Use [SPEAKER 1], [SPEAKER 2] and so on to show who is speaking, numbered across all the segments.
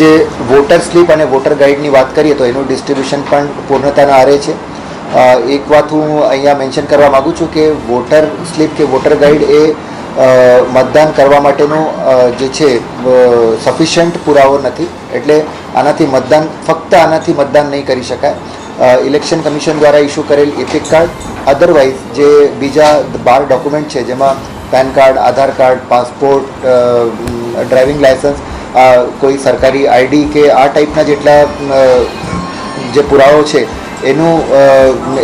[SPEAKER 1] જે voter slip અને voter ગાઈડની વાત કરીએ તો એનું ડિસ્ટ્રીબ્યુશન પણ પૂર્ણતાના આરે છે. એક વાત હું અહીંયા મેન્શન કરવા માગું છું કે વોટર સ્લીપ કે વોટર ગાઈડ એ મતદાન કરવા માટેનો જે છે સફિશિયન્ટ પુરાવો નથી. એટલે આનાથી મતદાન, ફક્ત આનાથી મતદાન નહીં કરી શકાય. ઇલેક્શન કમિશન દ્વારા ઇસ્યુ કરેલ ઇપિક કાર્ડ અધરવાઇઝ જે બીજા બાર ડોક્યુમેન્ટ છે, જેમાં PAN card Aadhaar card passport driving licence કોઈ સરકારી આઈડી કે આ ટાઈપના જેટલા જે પુરાવો છે, એનું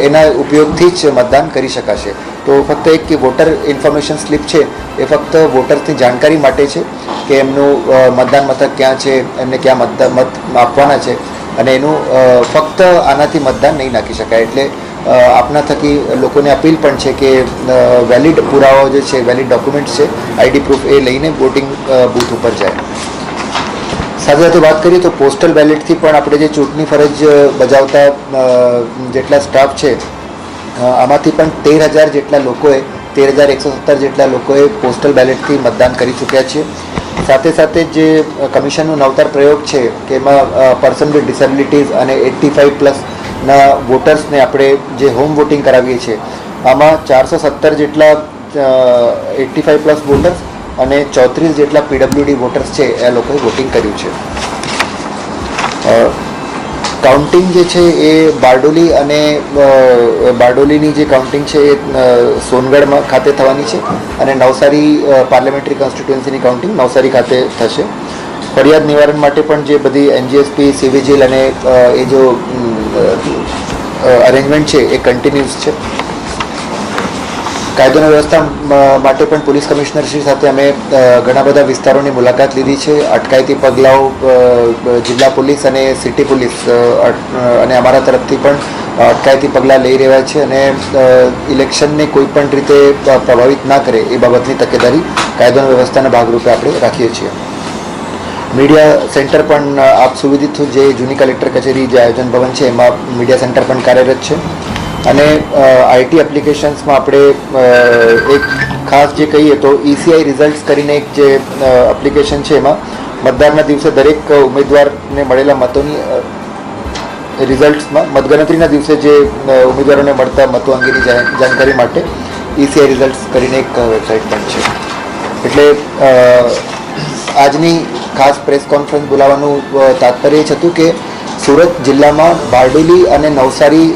[SPEAKER 1] એના ઉપયોગથી જ મતદાન કરી શકાશે. તો ફક્ત એક કે વોટર ઇન્ફોર્મેશન સ્લિપ છે, એ ફક્ત વોટર્સની જાણકારી માટે છે કે એમનું મતદાન મથક ક્યાં છે, એમને ક્યાં મતદાન મત આપવાના છે અને એનું ફક્ત આનાથી મતદાન નહીં નાખી શકાય. એટલે આપના થકી લોકોને અપીલ પણ છે કે વેલિડ પુરાવાઓ જે છે વેલિડ ડોક્યુમેન્ટ્સ છે આઈડી પ્રૂફ એ લઈને વોટિંગ બૂથ ઉપર જાય. સાથે સાથે વાત કરીએ તો પોસ્ટલ બેલેટથી પણ આપણે જે ચૂંટણી ફરજ બજાવતા જેટલા સ્ટાફ છે આમાંથી પણ તેર હજાર જેટલા લોકોએ, તેર હજાર એકસો સત્તર જેટલા લોકોએ પોસ્ટલ બેલેટથી મતદાન કરી ચૂક્યા છે. સાથે સાથે જે કમિશનનો નવતર પ્રયોગ છે, કે એમાં પર્સન વિથ ડિસેબિલિટીઝ અને એટી ફાઇવ પ્લસના વોટર્સને આપણે જે હોમ વોટિંગ કરાવીએ છીએ, આમાં ચારસો સત્તર જેટલા એટી ફાઇવ પ્લસ વોટર્સ અને ચોત્રીસ જેટલા પીડબ્લ્યુડી વોટર્સ છે, એ લોકોએ વોટિંગ કર્યું છે. કાઉન્ટિંગ જે છે, એ બારડોલી અને બારડોલીની જે કાઉન્ટિંગ છે, એ સોનગઢમાં ખાતે થવાની છે અને નવસારી પાર્લામેન્ટરી કોન્સ્ટિટ્યુન્સીની કાઉન્ટિંગ નવસારી ખાતે થશે. ફરિયાદ નિવારણ માટે પણ જે બધી એનજીએસપી, સિવિજિલ અને એ જો અરેન્જમેન્ટ છે, એ કન્ટિન્યુઅસ છે. કાયદોની વ્યવસ્થા માટે પણ પોલીસ કમિશનર શ્રી સાથે અમે ઘણા બધા વિસ્તારોની મુલાકાત લીધી છે. અટકાયતી પગલાઓ જિલ્લા પોલીસ અને સિટી પોલીસ અને અમારા તરફથી પણ અટકાયતી પગલાં લઈ રહ્યા છે અને ઇલેક્શનને કોઈ પણ રીતે પ્રભાવિત ના કરે એ બાબતની તકેદારી કાયદો વ્યવસ્થાના ભાગરૂપે આપણે રાખીએ છીએ. મીડિયા સેન્ટર પણ આપ સુવિધિત જે જૂની કલેક્ટર કચેરી જે આયોજન ભવન છે, એમાં મીડિયા સેન્ટર પણ કાર્યરત છે. અને આઈટી એપ્લિકેશન્સમાં આપણે એક ખાસ જે કહીએ તો ઈસીઆઈ રિઝલ્ટ્સ કરીને એક જે એપ્લિકેશન છે એમાં મતદારના દિવસે દરેક ઉમેદવારને મળેલા મતોની રિઝલ્ટ્સમાં, મતગણતરીના દિવસે જે ઉમેદવારોને મળતા મતો અંગેની જાણકારી માટે ઈસીઆઈ રિઝલ્ટ્સ કરીને એક વેબસાઇટ પણ છે. એટલે આજની ખાસ પ્રેસ કોન્ફરન્સ બોલાવવાનું તાત્પર્ય એ જ હતું કે સુરત જિલ્લામાં બારડેલી અને નવસારી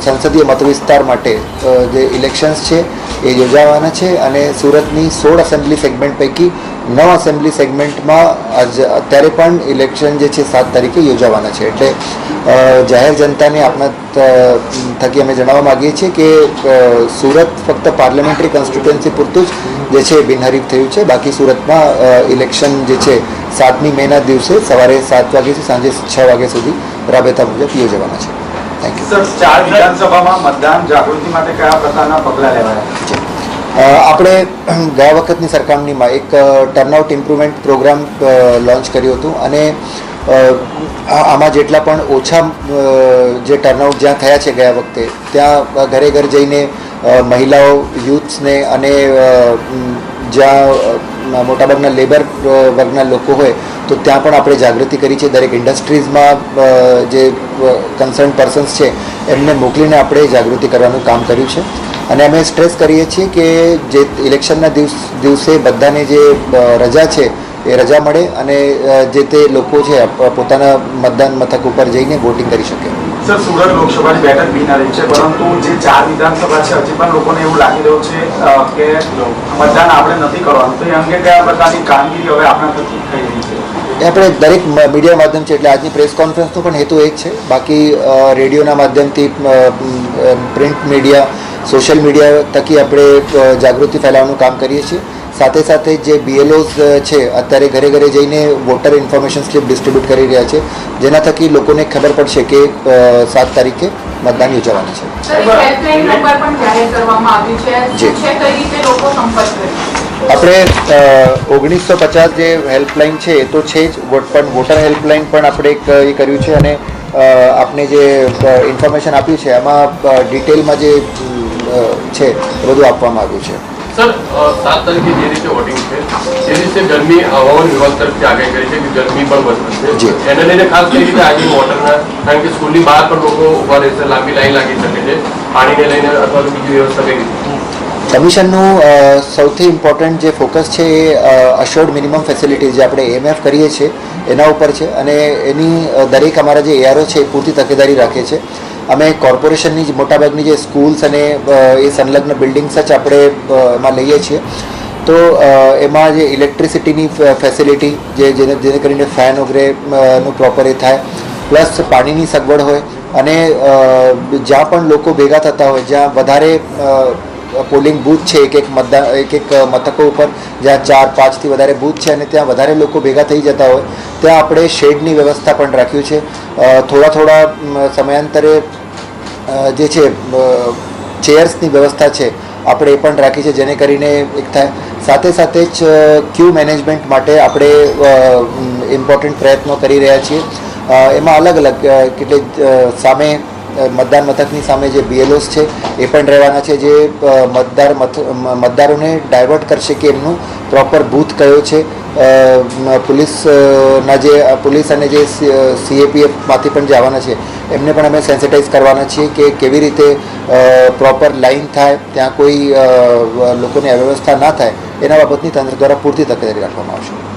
[SPEAKER 1] સંસદીય મતવિસ્તાર માટે જે ઇલેક્શન્સ છે એ યોજાવાના છે અને સુરતની સોળ એસેમ્બલી સેગમેન્ટ પૈકી નવ અસેમ્બલી સેગમેન્ટમાં આજ અત્યારે પણ ઇલેક્શન જે છે સાત તારીખે યોજાવાના છે. એટલે જાહેર જનતાને આપણા થકી અમે જણાવવા માગીએ છીએ કે સુરત ફક્ત પાર્લામેન્ટરી કોન્સ્ટિટ્યુએન્સી પૂરતું જ જે છે બિનહરીફ થયું છે. બાકી સુરતમાં ઇલેક્શન જે છે સાતમી મેના દિવસે સવારે સાત વાગ્યાથી સાંજે છ વાગ્યા સુધી રાબેતા મુજબ યોજવાના છે. થેન્ક યુ
[SPEAKER 2] સર ચાર વિધાનસભામાં મતદાન જાગૃતિ માટે કયા પ્રકારના પગલાં લેવાયા?
[SPEAKER 1] અ, આપણે ગયા વખતની સરખામણીમાં એક ટર્નઆઉટ ઇમ્પ્રુવમેન્ટ પ્રોગ્રામ લોન્ચ કર્યું હતું અને આમાં જેટલા પણ ઓછા જે ટર્નઆઉટ જ્યાં થયા છે ગયા વખતે, ત્યાં ઘરે ઘર જઈને મહિલાઓ યુથ્સને અને જ્યાં મોટાભાગના લેબર વર્ગના લોકો હોય તો ત્યાં પણ આપણે જાગૃતિ કરી છે. દરેક ઇન્ડસ્ટ્રીઝમાં જે કન્સર્ન પર્સન્સ છે, એમને મોકલીને આપણે જાગૃતિ કરવાનું કામ કર્યું છે. અને અમે સ્ટ્રેસ કરીએ છીએ કે જે ઇલેક્શનના દિવસ, દિવસે બધાને જે રજા છે, એ રજા મળે અને જે તે લોકો છે પોતાના મતદાન મથક ઉપર જઈને વોટિંગ કરી શકે.
[SPEAKER 2] સર, સુરત લોકસભાની બેઠક બિનહરીફ છે, પરંતુ જે ચાર વિધાનસભા છે, હજી પણ લોકોને એવું લાગી રહ્યું છે કે મતદાન આપણે નથી કરવાનું. તો એ અંગે કયા પ્રકારની કામગીરી હવે આપણા થકી થઈ રહી છે?
[SPEAKER 1] આપણે દરેક મીડિયા માધ્યમ છે, એટલે આજની પ્રેસ કોન્ફરન્સનો પણ હેતુ એ જ છે. બાકી રેડિયોના માધ્યમથી પ્રિન્ટ મીડિયા, સોશિયલ મીડિયા થકી આપણે જાગૃતિ ફેલાવવાનું કામ કરીએ છીએ. સાથે સાથે જે બીએલઓઝ છે અત્યારે ઘરે ઘરે જઈને વોટર ઇન્ફોર્મેશન સ્લીપ ડિસ્ટ્રીબ્યુટ કરી રહ્યા છે. જેના થકી લોકોને ખબર પડશે કે સાત તારીખે મતદાન યોજાવાનું છે. આપણે ઓગણીસો પચાસ જે હેલ્પલાઇન છે એ તો છે જ વોટ પણ વોટર હેલ્પલાઇન પણ આપણે એક એ કર્યું છે અને આપને જે ઇન્ફોર્મેશન આપ્યું છે એમાં ડિટેલમાં જે છે એ બધું આપવામાં આવ્યું છે.
[SPEAKER 3] સર સાત તારીખે જે રીતે વોટિંગ છે જે રીતે ગરમી હવામાન વિભાગ તરફથી આગાહી કરી છે કે ગરમી પણ. વધશે. એને લઈને ખાસ કઈ રીતે આજે વોટરના કારણ કે સ્કૂલની બહાર પણ લોકો ઊભા રહેશે લાંબી લાઈન લાગી શકે છે પાણીને લઈને અથવા તો બીજી વ્યવસ્થા કઈ રીતે
[SPEAKER 1] કમિશનનું સૌથી ઇમ્પોર્ટન્ટ જે ફોકસ છે એ અશ્યોર્ડ મિનિમમ ફેસિલિટીઝ જે આપણે એમએફ કરીએ છીએ એના ઉપર છે. અને એની દરેક અમારા જે એઆરઓ છે એ પૂરતી તકેદારી રાખે છે. અમે કોર્પોરેશનની જ મોટાભાગની જે સ્કૂલ્સ અને એ સંલગ્ન બિલ્ડિંગ્સ જ આપણે એમાં લઈએ છીએ. તો એમાં જે ઇલેક્ટ્રિસિટીની ફેસિલિટી જે, જેને જેને કરીને ફેન વગેરે નું પ્રોપર એ થાય, પ્લસ પાણીની સગવડ હોય અને જ્યાં પણ લોકો ભેગા થતા હોય, જ્યાં વધારે પોલિંગ બૂથ છે, એક એક મતદાન એક એક મથકો ઉપર જ્યાં ચાર, પાંચથી વધારે બૂથ છે અને ત્યાં વધારે લોકો ભેગા થઈ જતા હોય, ત્યાં આપણે શેડની વ્યવસ્થા પણ રાખ્યું છે. થોડા થોડા સમયાંતરે જે છે ચેર્સની વ્યવસ્થા છે, આપણે એ પણ રાખી છે, જેને કરીને એક થાય. સાથે સાથે જ ક્યુ મેનેજમેન્ટ માટે આપણે ઇમ્પોર્ટન્ટ પ્રયત્નો કરી રહ્યા છીએ. એમાં અલગ અલગ કેટલી સામે મતદાન મથકની સામે જે બીએલઓસ છે એ પણ રહેવાના છે જે મતદાર મતદારોને ડાયવર્ટ કરશે કે એમનું પ્રોપર બૂથ કયો છે. અ, મ- પોલીસ અ, ના જે પોલીસ અને જે સીએપીએફમાંથી પણ જે આવવાના છે એમને પણ અમે સેન્સિટાઈઝ કરવાના છીએ કે કેવી રીતે પ્રોપર લાઇન થાય ત્યાં કોઈ લોકોની અવ્યવસ્થા ના થાય એના બાબતની તંત્ર દ્વારા પૂરતી તકેદારી રાખવામાં આવશે.